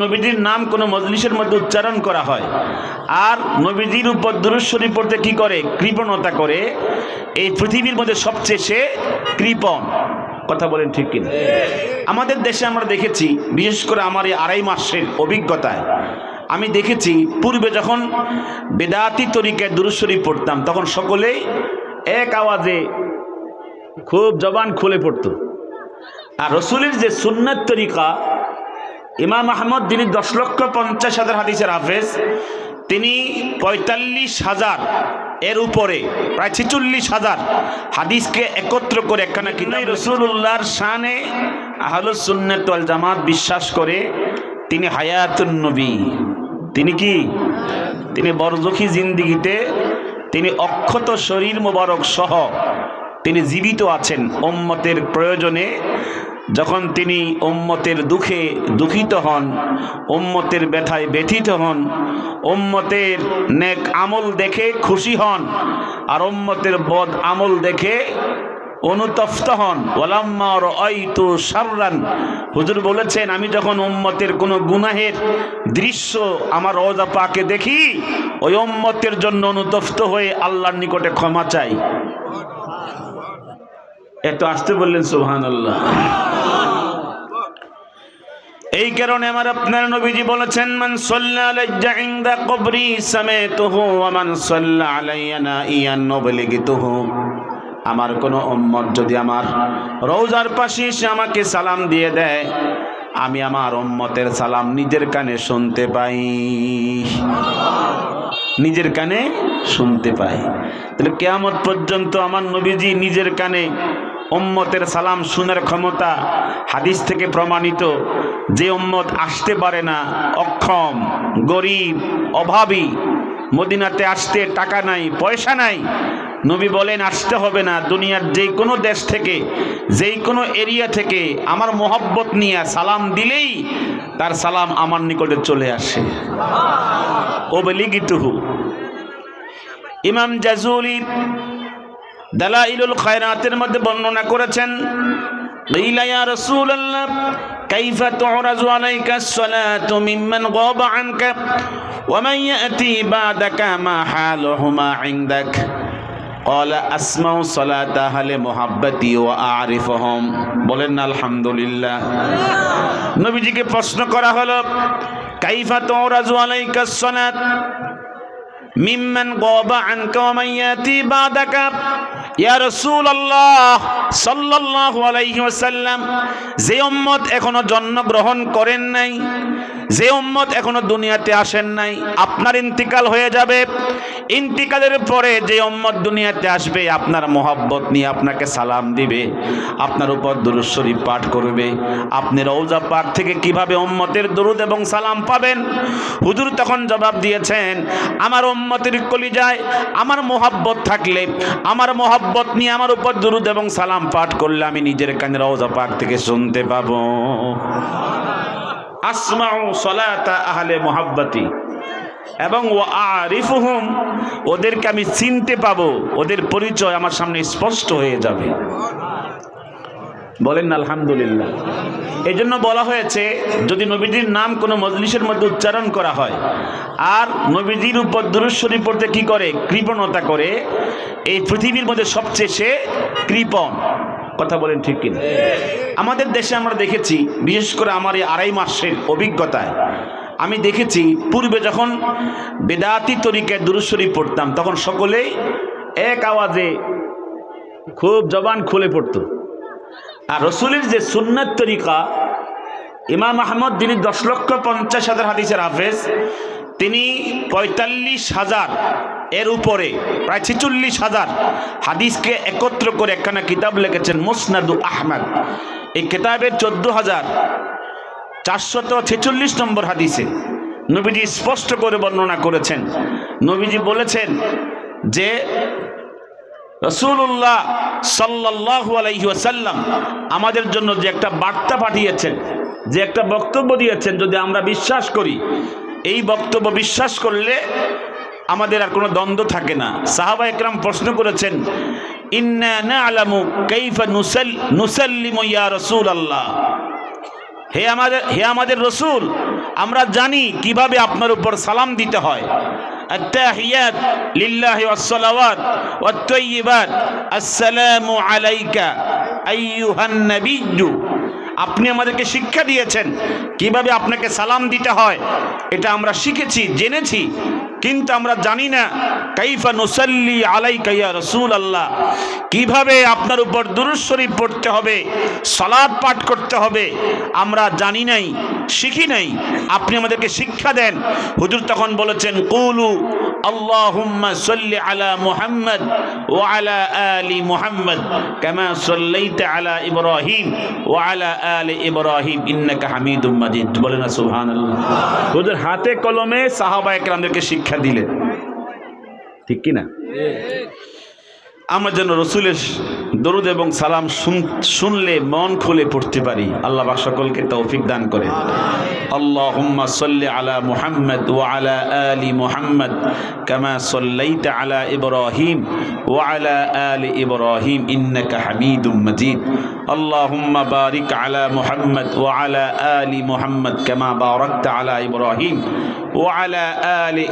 নবীজির নাম কোনো মজলিসের মধ্যে উচ্চারণ করা হয়। আর নবীজির উপর দুরুশ্বরী পড়তে কি করে? কৃপণতা করে। এই পৃথিবীর মধ্যে সবচেয়ে সে কৃপণ। কথা বলেন ঠিক কিনা? আমাদের দেশে আমরা দেখেছি, বিশেষ করে আমার এই আড়াই মাসের অভিজ্ঞতায়, আমি দেখেছি পূর্বে যখন বেদাতি তরিকায় দুরুশ্বরী পড়তাম, তখন সকলেই এক আওয়াজে খুব জবান খুলে পড়তো। আর রসুলের যে সুন্নত তরিকা ইমাম আহমদ যিনি দশ লক্ষ পঞ্চাশ হাজার হাদিসের হাফেজ তিনি পঁয়তাল্লিশ হাজার এর উপরে প্রায় ছেচল্লিশ হাজার হাদিসকে একত্র করে একখানা কিতাব রসুল্লাহর শানে আহলুসুন্নত ওয়াল জামাত বিশ্বাস করে তিনি হায়াতুন নবী। তিনি কি? তিনি বরজখী জিন্দিগিতে তিনি অক্ষত শরীর মোবারক সহ তিনি জীবিত আছেন। ওম্মতের প্রয়োজনে যখন তিনি ওম্মতের দুঃখে দুঃখিত হন ওম্মতের ব্যথায় ব্যথিত হন ওম্মতের নেক আমল দেখে খুশি হন, আর ওম্মতের বদ আমল দেখে অনুতপ্ত হন। ওলাম্মার অইতু সাররান হুজুর বলেছেন, আমি যখন উম্মতের কোনো গুনাহের দৃশ্য আমার রোজা পাকে দেখি, ওই উম্মতের জন্য অনুতপ্ত হয়ে আল্লাহর নিকটে ক্ষমা চাই। এত আসতে বললেন সুবহান আল্লাহ এই কারণে আমার আপনার নবীজি বলেছেন, মান সাল্লা আলাইয়া ইনদা কবরি সামাতুহু ওয়া মান সাল্লা আলাইয়া নাইয়ান নবলিগতুহু। আমার কোনো উম্মত যদি আমার রওজার পাশে এসে আমাকে সালাম দিয়ে দেয়, আমি আমার উম্মতের সালাম নিজের কানে শুনতে পাই। নিজের কানে শুনতে পাই। তাহলে কেয়ামত পর্যন্ত আমার নবীজি নিজের কানে উম্মতের সালাম শোনার ক্ষমতা হাদিস থেকে প্রমাণিত। যে উম্মত আসতে পারে না, অক্ষম, গরিব, অভাবী, মদিনাতে আসতে টাকা নাই, পয়সা নাই, নবী বলেন, আসতে হবে না। দুনিয়ার যে কোনো দেশ থেকে যেই কোনো এরিয়া থেকে আমার মোহব্বত নিয়ে সালাম দিলেই তার সালাম আমার নিকটে চলে আসে। ও বেলিগিতুহু ইমাম জাজুলি দালাইলুল খায়রাতের মধ্যে বর্ণনা করেছেন قيل يا رسول الله كيف تعرض عليك الصلاة ممن غاب عنك ومن يأتي بعدك ما حالهما عندك قال أسمع صلاة أهل محبتي وأعرفهم বলেন না আলহামদুলিল্লাহ নবীজিকে প্রশ্ন করা হলো কাইফা তুরাজু আলাইকা সালাত ممن غاب عنك ومن يأتي بعدك. ইয়া রাসূলুল্লাহ সাল্লাল্লাহু আলাইহি ওয়াসাল্লাম, যে উম্মত এখনও জন্মগ্রহণ করেন নাই, যে উম্মত এখনও দুনিয়াতে আসেন নাই, আপনার ইন্তিকাল হয়ে যাবে। ইন্তিকালের পরে যে উম্মত দুনিয়াতে আসবে, আপনার মোহাব্বত নিয়ে আপনাকে সালাম দিবে, আপনার উপর দুরূদ পাঠ করবে। আপনি রওজা পাক থেকে কীভাবে উম্মতের দরুদ এবং সালাম পাবেন? হুজুর তখন জবাব দিয়েছেন, আমার উম্মতের কলিজায় আমার মোহাব্বত থাকলে, আমার মোহাব্বত নিয়ে আমার উপর দুরুদ এবং সালাম পাঠ করলে আমি নিজের কানে রওজা পাক থেকে শুনতে পাবো। আসমাউ সলাতা আহলে মোহাব্বতি। এবং ও আরিফুহুম, ওদেরকে আমি চিনতে পাবো, ওদের পরিচয় আমার সামনে স্পষ্ট হয়ে যাবে। বলেন আলহামদুলিল্লাহ। এই জন্য বলা হয়েছে, যদি নবীজির নাম কোনো মজলিসের মধ্যে উচ্চারণ করা হয়, আর নবীজির উপর দুরুশ্বরী পড়তে কি করে? কৃপণতা করে। এই পৃথিবীর মধ্যে সবচেয়ে সে কৃপণ কথা বলেন ঠিক কিনা? আমাদের দেশে আমরা দেখেছি, বিশেষ করে আমার এই আড়াই মাসের অভিজ্ঞতায়, আমি দেখেছি পূর্বে যখন বেদাতি তরিকায় দুরুশ্বরী পড়তাম, তখন সকলেই এক আওয়াজে খুব জবান খুলে পড়তো। আর রসুলের যে সুন্নত তরিকা, ইমাম আহমদ যিনি দশ লক্ষ পঞ্চাশ হাজার হাদিসের হাফেজ, তিনি পঁয়তাল্লিশ হাজার এর উপরে প্রায় ছেচল্লিশ হাজার হাদিসকে একত্র করে একখানা কিতাব লিখেছেন মুসনাদু আহমদ। এই কিতাবের চোদ্দ হাজার চারশত ছেচল্লিশ নম্বর হাদিসে নবীজি স্পষ্ট করে বর্ণনা করেছেন। নবীজি বলেছেন যে রসুল্লাহ সাল্লাহু আলাইহি ওয়াসাল্লাম আমাদের জন্য যে একটা বার্তা পাঠিয়েছেন, যে একটা বক্তব্য দিয়েছেন, যদি আমরা বিশ্বাস করি, এই বক্তব্য বিশ্বাস করলে আমাদের আর কোনো দ্বন্দ্ব থাকে না সাহাবা একরাম প্রশ্ন করেছেন ইন্না না আলামু কাইফা নুসাল নুসাল্লিমু ইয়া রাসূল আল্লাহ হে আমাদের হে আমাদের রসুল আমরা জানি কিভাবে আপনার উপর সালাম দিতে হয় التحيات لله والصلوات والطيبات السلام عليك أيها النبي আপনি আমাদেরকে শিক্ষা দিয়েছেন কিভাবে আপনাকে সালাম দিতে হয় এটা আমরা শিখেছি জেনেছি কিন্তু আমরা জানি না, কাইফা নুসাল্লি আলাই কাইয়া রসুল আল্লাহ কীভাবে আপনার উপর দুরুদ শরীফ পড়তে হবে সালাদ পাঠ করতে হবে, আমরা জানি নাই, শিখি নাই। আপনি আমাদেরকে শিক্ষা দেন। হুজুর তখন বলেছেন, কুলু আলা মুহাম্মদ ওয়া আলা আলি মুহাম্মদ কামা সাল্লাইতা আলা ইব্রাহিম ওয়া আলা আলি ইব্রাহিম ইন্নাকা হামিদুম মাজিদ। বলেন না, সুবহানাল্লাহ। হুজুর, হাতে কলমে সাহাবা একরামদেরকে শিক্ষা দিলেন। ঠিক কি না? আমরা যেন রসুলের দরুদ এবং সালাম শুনলে, মন খুলে পড়তে পারি। আল্লাহ সকলকে তৌফিক দান করে আল্লাহুম্মা সাল্লি আলা মুহাম্মদ ইব্রাহিম ইব্রাহিম ইন্নাকা হামিদুম মাজিদ। আল্লাহুম্মা বারিক আলা মুহাম্মদ আলা মুহাম্মদ কামা বারাকতা আলা ইব্রাহিম ওয়া আলা আলি